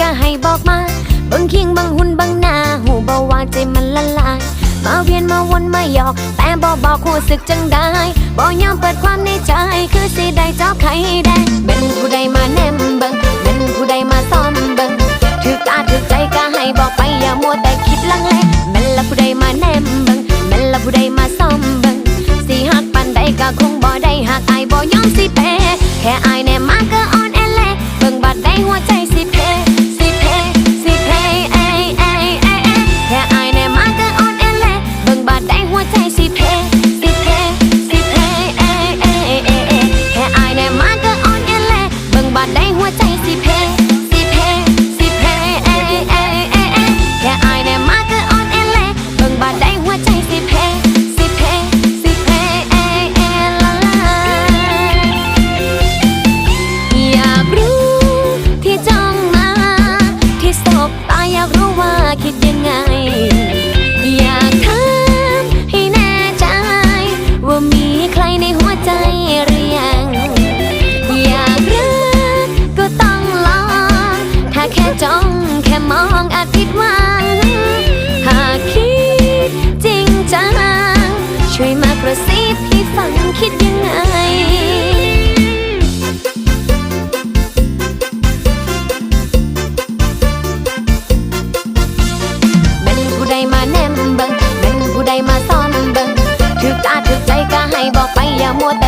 ก็ให้บอกมาบิ่งเคียงบิ่งหุ่นบิ่งหน้าหูเบาว่าใจมันละลาย มาเวียนมาวนมาหยอก แต่บ่บอกหูสึกจังได้บ่ยอมเปิดความในใจ คือสิได้เจอบใครแดงเป็นผู้ใดมาแนมเบิงเป็นผู้ใดมาซ้อมเบิงถือตาถือใจก็ให้บอกไปอย่ามัวแต่คิดลังเลแม่นละผู้ใดมาแนมเบิงแม่นละผู้ใดมาซ้อมเบิงสิหักปานใดก็คงบ่ได้หากอายบ่ยอมสิแพ้แค่อาย แค่จ้องแค่มองอาจผิดหวัง หากคิดจริงจัง ช่วยมากระซิบให้ฟังคิดยังไง เป็นผู้ใดมาแนมเบิงเป็นผู้ใดมาซ้อมเบิงถึกตาถึกใจก็ให้บอกไปอย่ามัวแต่